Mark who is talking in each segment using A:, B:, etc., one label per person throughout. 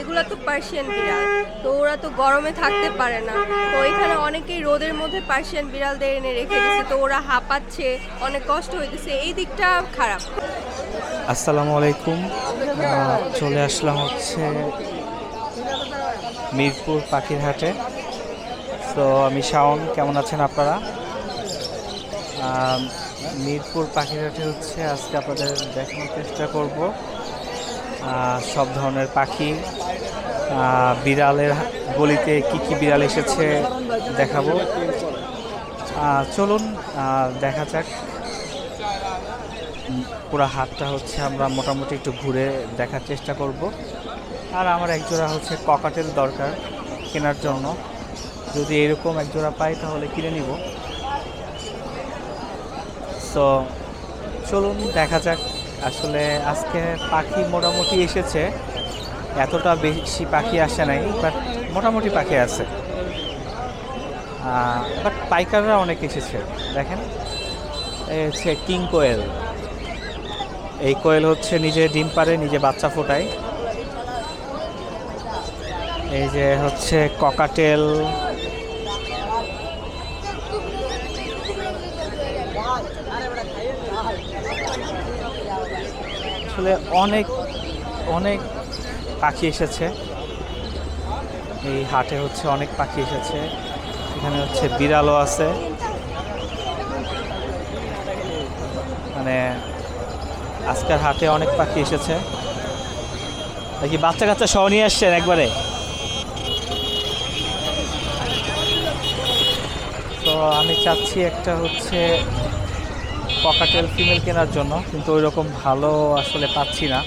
A: এগুলো তো পার্সিয়ান বিড়াল, তো ওরা তো গরমে থাকতে পারে না। তো এখানে অনেকেই রোদের মধ্যে পার্সিয়ান বিড়ালদের এনে রেখে দিচ্ছে তো ওরা হাঁপাচ্ছে, অনেক কষ্ট হইতেছে, এই দিকটা খারাপ।
B: আসসালামু আলাইকুম। চলে আসলাম হচ্ছে মিরপুর পাখির হাটে তো আমি শাওন, কেমন আছেন আপনারা? মিরপুর পাখির হাটে হচ্ছে আজকে আপনাদের দেখানোর চেষ্টা করব। সব ধরনের পাখি বিড়ালের গলিতে কি কি বিড়াল এসেছে দেখাবো। চলুন দেখা যাক। পুরো হাতটা হচ্ছে আমরা মোটামুটি একটু ঘুরে দেখার চেষ্টা করব। আর আমার একজোড়া হচ্ছে ককাটেল দরকার কেনার জন্য। যদি এরকম একজোড়া পাই তাহলে কিনে নিব। তো চলুন, দেখা যাক। আসলে আজকে পাখি মোটামুটি এসেছে। এতটা বেশি পাখি আসে নাই বাট মোটামুটি পাখি আছে। বাট পাইকাররা অনেক এসেছে, দেখেন। এই হচ্ছে কিং কোয়েল। এই কোয়েল হচ্ছে নিজে ডিম পারে নিজে বাচ্চা ফোটায়। এই যে হচ্ছে ককাটেল আসলে অনেক অনেক পাখি এসেছে। এই হাটে হচ্ছে অনেক পাখি এসেছে। এখানে হচ্ছে বিড়ালও আছে। মানে আজকের হাটে অনেক পাখি এসেছে। দেখি বাচ্চা কাচ্চা সহ নিয়ে আসছেন একবারে। তো আমি চাচ্ছি একটা হচ্ছে ককাটেল ফিমেল কেনার জন্য, কিন্তু ওই রকম ভালো আসলে পাচ্ছি না।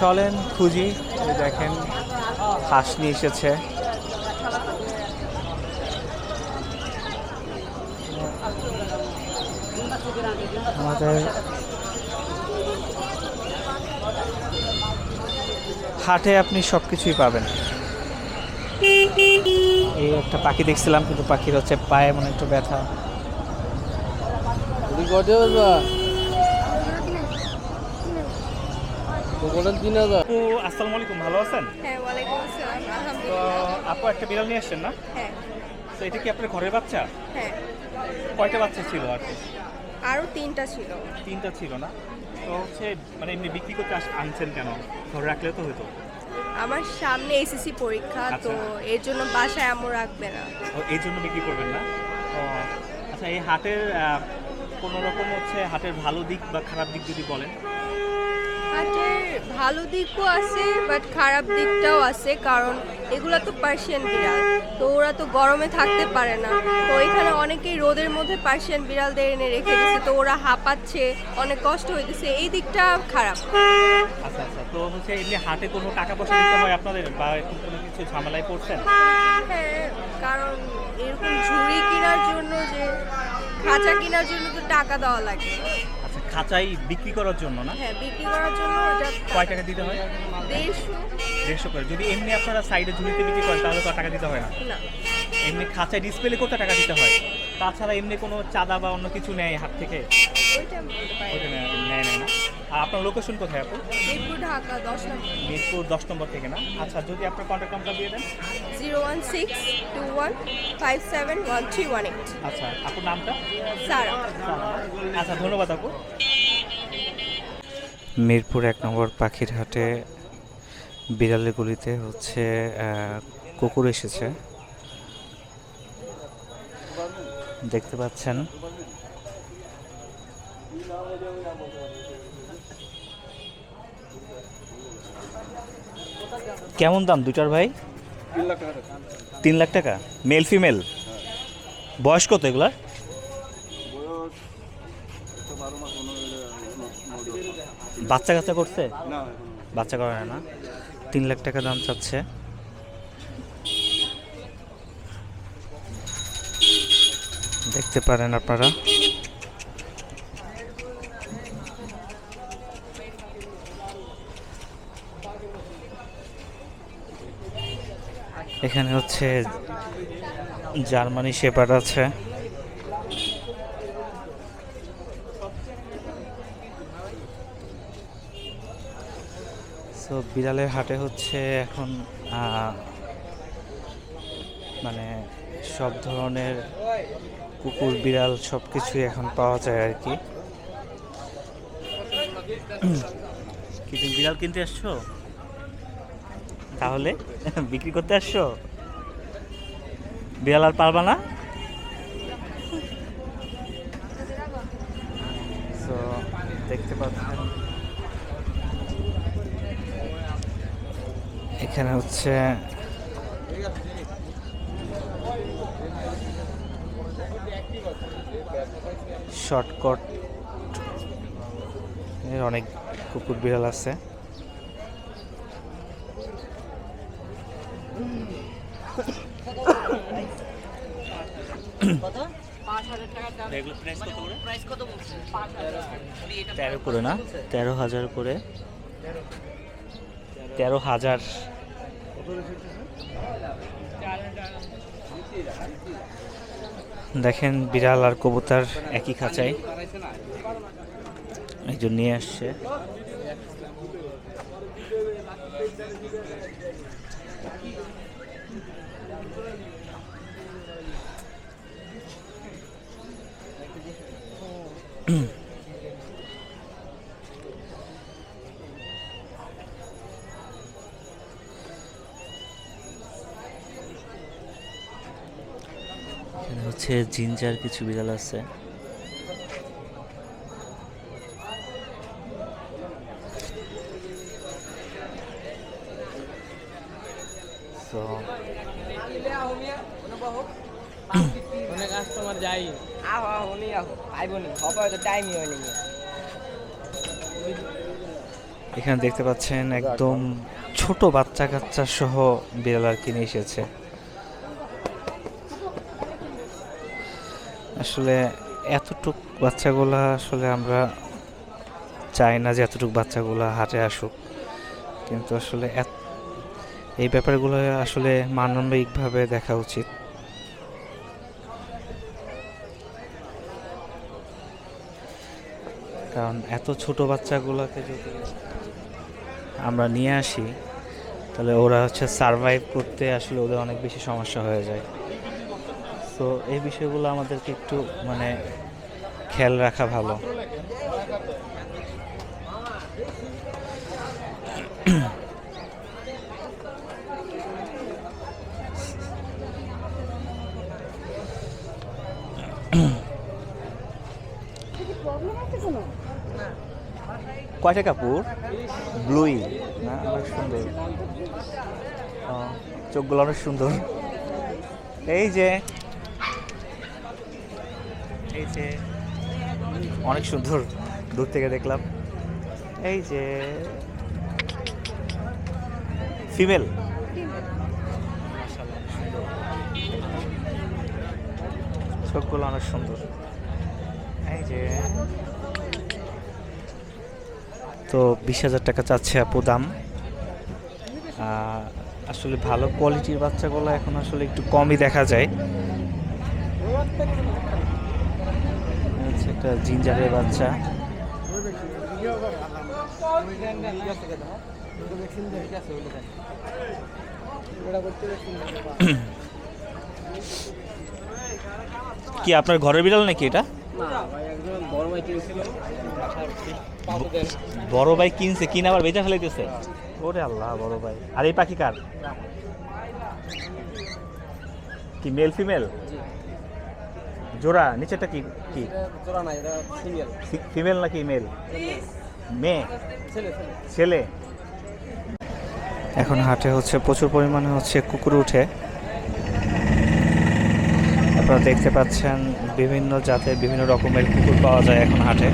B: চলেন খুঁজি দেখেন হাঁস নিয়ে এসেছে। আমাদের হাটে আপনি সব কিছুই পাবেন। এই একটা পাখি দেখছিলাম কিন্তু পাখির হচ্ছে পায়ে মনে একটু ব্যথা। আপু আসসালামু আলাইকুম ভালো আছেন?
A: হ্যাঁ
B: তো আপু একটা বিড়াল নিয়ে আসছেন না?
A: হ্যাঁ।
B: তো এটা কি আপনার ঘরের বাচ্চা?
A: হ্যাঁ।
B: কয়টা বাচ্চা ছিল আর কি?
A: আরও তিনটা ছিল।
B: তিনটা ছিল না? তো হচ্ছে মানে এমনি বিক্রি করতে আনছেন কেন? ঘরে রাখলে তো হতো
A: আমার সামনে এসএসসি পরীক্ষা
B: আচ্ছা।
A: তো এর জন্য বাসায় আমও রাখবে না।
B: ও এই জন্য বিক্রি করবেন না? ও আচ্ছা এই হাটের কোনো রকম হচ্ছে হাটের ভালো দিক বা খারাপ দিক যদি বলেন?
A: হাটের ভালো দিকও আছে বাট খারাপ দিকটাও আছে কারণ এগুলো তো পার্সিয়ান বিড়াল তো ওরা তো গরমে থাকতে পারে না। তো এখানে অনেকেই রোদের মধ্যে পার্সিয়ান বিড়ালদের এনে রেখে দিচ্ছে তো ওরা হাঁপাচ্ছে অনেক কষ্ট হইতেছে এই দিকটা খারাপ।
B: আচ্ছা আচ্ছা। তো হচ্ছে এমনি হাটে কোনো টাকা পয়সা দিতে হয় আপনাদের? বা এরকম কোনো কিছু ঝামেলায় পড়ছেন?
A: হ্যাঁ কারণ এরকম ঝুড়ি কেনার জন্য যে খাঁচা কেনার জন্য তো টাকা দেওয়া লাগে।
B: আচ্ছা খাঁচাই বিক্রি করার জন্য না?
A: হ্যাঁ বিক্রি করার জন্য ওটা
B: কয় টাকা দিতে হয়?
A: দেড়শো।
B: দেড়শো করে। যদি এমনি আপনারা সাইডে ঝুড়িতে বিক্রি করেন তাহলে তো টাকা দিতে হয় না।
A: না।
B: এমনি খাঁচায় ডিসপ্লে করতে টাকা দিতে হয়। তাছাড়া এমনি কোনো চাঁদা বা অন্য কিছু নেয় হাত থেকে?
A: ওইটা
B: নেয় নেয় না। আপনার লোকেশন কোথায় আপু?
A: মিরপুর ঢাকা দশ নম্বর।
B: মিরপুর দশ নম্বর থেকে না? আচ্ছা যদি আপনার কন্ট্যাক্ট নাম্বার দিয়ে দেন।
A: Zero one six two one five seven one three one eight.
B: আচ্ছা আপুর নামটা?
A: সারা।
B: আচ্ছা ধন্যবাদ আপু। মিরপুর এক নম্বর পাখির হাটে বিড়ালের গুলিতে হচ্ছে কুকুর এসেছে। দেখতে পাচ্ছেন। কেমন দাম দুটার ভাই?
C: তিন লাখ টাকা।
B: মেল ফিমেল বয়স কত এগুলার বাচ্চা কাচ্চা করছে? বাচ্চা করে না। তিন লাখ টাকা দাম চাচ্ছে। দেখতে পারেন আপনারা। এখানে হচ্ছে জার্মানি শেপার আছে। তো বিড়ালের হাটে হচ্ছে এখন মানে সব ধরনের কুকুর বিড়াল সব কিছুই এখন পাওয়া যায় আর কি। তুমি বিড়াল কিনতে আসছো তাহলে? বিক্রি করতে আসছো? বিড়াল আর পারবা না? দেখতে পাচ্ছেন। এখানে হচ্ছে শর্টকট অনেক কুকুর বিড়াল আছে। তেরো করে না, তেরো হাজার করে। তেরো হাজার। দেখেন বিড়াল আর কবুতর একই খাঁচায়। একজন নিয়ে আসছে। হচ্ছে জিঞ্জার কিছু বিড়াল আছে So,
D: অনেক আহ আহ আহ হবে টাইমই হয়নি।
B: এখানে দেখতে পাচ্ছেন একদম ছোট বাচ্চা কাচ্চা সহ বিড়াল আর কিনে এসেছে। আসলে এতটুক বাচ্চাগুলা আসলে আমরা চাই না যে এতটুক বাচ্চাগুলা হাটে আসুক। কিন্তু আসলে এত- এই ব্যাপারগুলো আসলে মানবিকভাবে দেখা উচিত। কারণ এত ছোট বাচ্চাগুলোকে যদি আমরা নিয়ে আসি, তাহলে ওরা হচ্ছে সারভাইভ করতে আসলে ওদের অনেক বেশি সমস্যা হয়ে যায়। তো এই বিষয়গুলো আমাদেরকে একটু মানে খেয়াল রাখা ভালো। কয়টা কাপড়? ব্লুই। না, অনেক সুন্দর। চোখগুলো অনেক সুন্দর। এই যে এই যে, অনেক সুন্দর। দূর থেকে দেখলাম। এই যে, ফিমেল। চোখগুলো অনেক সুন্দর। এই যে তো বিশ হাজার টাকা চাচ্ছে আপু দাম। আসলে ভালো কোয়ালিটির বাচ্চাগুলো এখন আসলে একটু কমই দেখা যায়। হচ্ছে একটা জিঞ্জারের বাচ্চা। কি আপনার ঘরের বিড়াল নাকি এটা?
D: বড় ভাই
B: কিনছে কিনে আবার বেচা ফেলাইতেছে? ওরে আল্লাহ বড় ভাই। আর এই পাখি কার? কি মেল ফিমেল জোড়া নিচেটা কি কি?
D: জোড়া নাই এটা সিঙ্গেল
B: ফিমেল নাকি মেল মেয়ে?
D: ছেলে?
B: এখন হাটে হচ্ছে প্রচুর পরিমাণে হচ্ছে কুকুর উঠে। আপনারা দেখতে পাচ্ছেন বিভিন্ন জাতের বিভিন্ন রকমের কুকুর পাওয়া যায় এখন হাটে।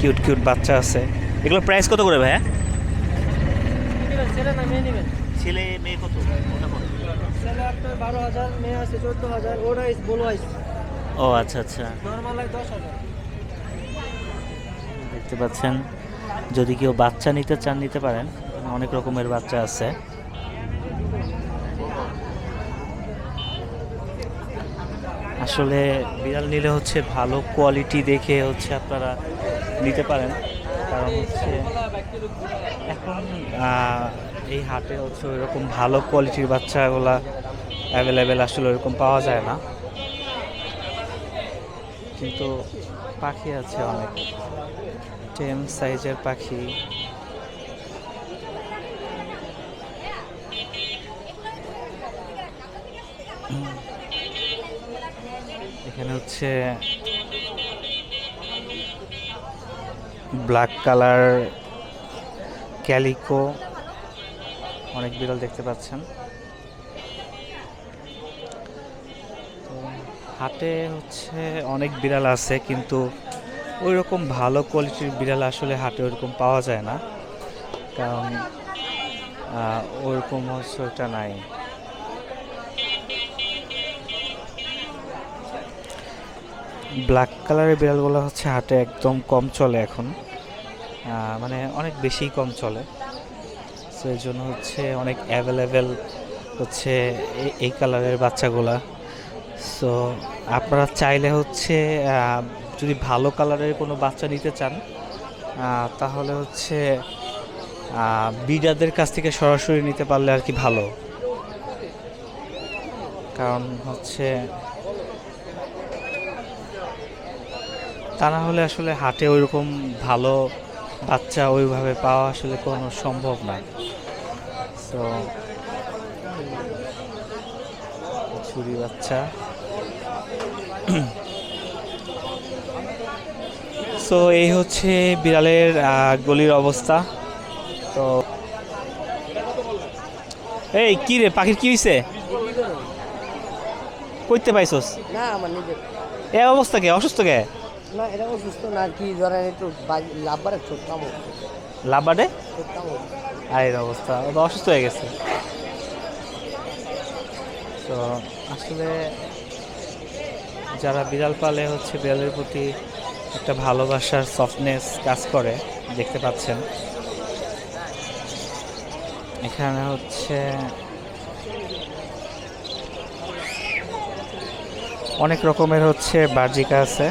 B: কিউট কিউট বাচ্চা আছে। এগুলো প্রাইস কত করে ভাইয়া?
D: ছেলে, মেয়ে
B: কত?
D: ছেলে বারো হাজার মেয়ে আছে হাজার
B: ও আচ্ছা আচ্ছা। দেখতে পাচ্ছেন, যদি কেউ বাচ্চা নিতে চান, নিতে পারেন। অনেক রকমের বাচ্চা আছে। আসলে বিড়াল নিলে হচ্ছে ভালো কোয়ালিটি দেখে হচ্ছে আপনারা নিতে পারেন। কারণ হচ্ছে এখন এই হাটে হচ্ছে ওইরকম ভালো কোয়ালিটির বাচ্চাগুলা অ্যাভেলেবেল আসলে ওইরকম পাওয়া যায় না। কিন্তু পাখি আছে অনেক। টেম সাইজের পাখি এখানে হচ্ছে ব্ল্যাক কালার ক্যালিকো অনেক বিড়াল দেখতে পাচ্ছেন। হাটে হচ্ছে অনেক বিড়াল আছে, কিন্তু ওই রকম ভালো কোয়ালিটির বিড়াল আসলে হাটে ওরকম পাওয়া যায় না। কারণ ওরকম হচ্ছে ওটা নাই। ব্ল্যাক কালারের বিড়ালগুলো হচ্ছে হাটে একদম কম চলে এখন। মানে অনেক বেশি কম চলে। তো এই জন্য হচ্ছে অনেক অ্যাভেলেবেল হচ্ছে এই কালারের বাচ্চাগুলা। সো আপনারা চাইলে হচ্ছে যদি ভালো কালারের কোনো বাচ্চা নিতে চান তাহলে হচ্ছে বিডাদের কাছ থেকে সরাসরি নিতে পারলে আর কি ভালো। কারণ হচ্ছে তা না হলে আসলে হাটে ওইরকম ভালো বাচ্চা ওইভাবে পাওয়া আসলে কোনো সম্ভব না। তো ছুরি বাচ্চা। সো এই হচ্ছে বিড়ালের আহ, গলির অবস্থা। তো এই কি রে পাখির কি হয়েছে কইতে পাইছস?
D: না আমার নিজের।
B: এ অবস্থা কে? অসুস্থ কে?
D: না এটা অসুস্থ না কি ধরেন একটু লাভবার ছোট কামো
B: লাভবাডে
D: ছোট কামো
B: আর এর অবস্থা। ও তো অসুস্থ হয়ে গেছে। তো আসলে যারা বিড়াল পালে হচ্ছে বিড়ালের প্রতি একটা ভালোবাসার সফটনেস কাজ করে দেখতে পাচ্ছেন। এখানে হচ্ছে অনেক রকমের হচ্ছে বার্জিকা আছে।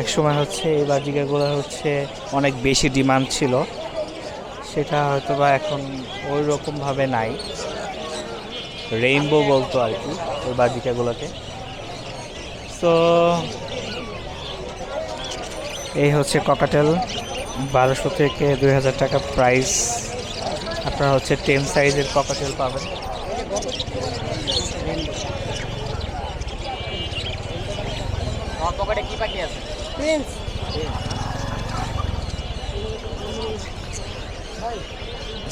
B: এক সময় হচ্ছে এই বার্জিকাগুলো হচ্ছে অনেক বেশি ডিমান্ড ছিল। সেটা হয়তো বা এখন ওই রকমভাবে নাই। রেইনবো বলতো আর কি ওই বাজিকাগুলোকে তো এই হচ্ছে ককাটেল। বারোশো থেকে দুই হাজার টাকা প্রাইস আপনারা হচ্ছে টেন সাইজের ককাটেল পাবেন।
D: কি পাখি আছে? প্রিন্স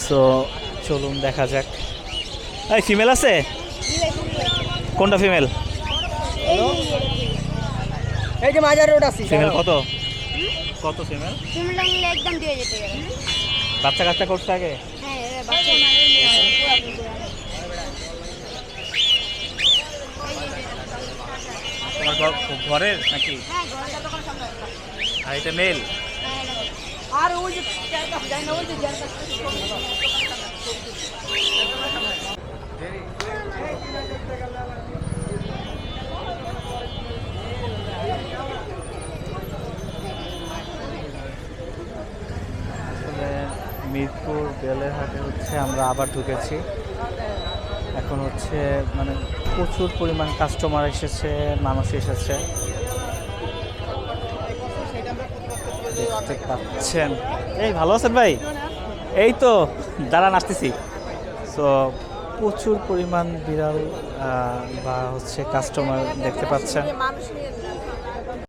B: সো চলুন দেখা যাক। এই ফিমেল আছে? কোনটা ফিমেল
D: এই যে মাজার রোড আছে।
B: ফিমেল কত? কত ফিমেল
E: নিলে একদম দিয়ে যেতে
B: বাচ্চা কাচ্চা করছে আগে?
E: হ্যাঁ বাচ্চা পুরো আপনি পুরো।
B: তোমার ঘরের নাকি
E: হ্যাঁ
B: আর এটা মেল
D: আর ওই যে ওই যে
B: মিরপুর বেলের হাটে হচ্ছে আমরা আবার ঢুকেছি এখন হচ্ছে মানে প্রচুর পরিমাণ কাস্টমার এসেছে, মানুষ এসেছে। পাচ্ছেন। এই ভালো আছেন ভাই? এই তো, দাঁড়ান, আসতেছি। তো প্রচুর পরিমাণ বিড়াল বা হচ্ছে কাস্টমার দেখতে পাচ্ছেন।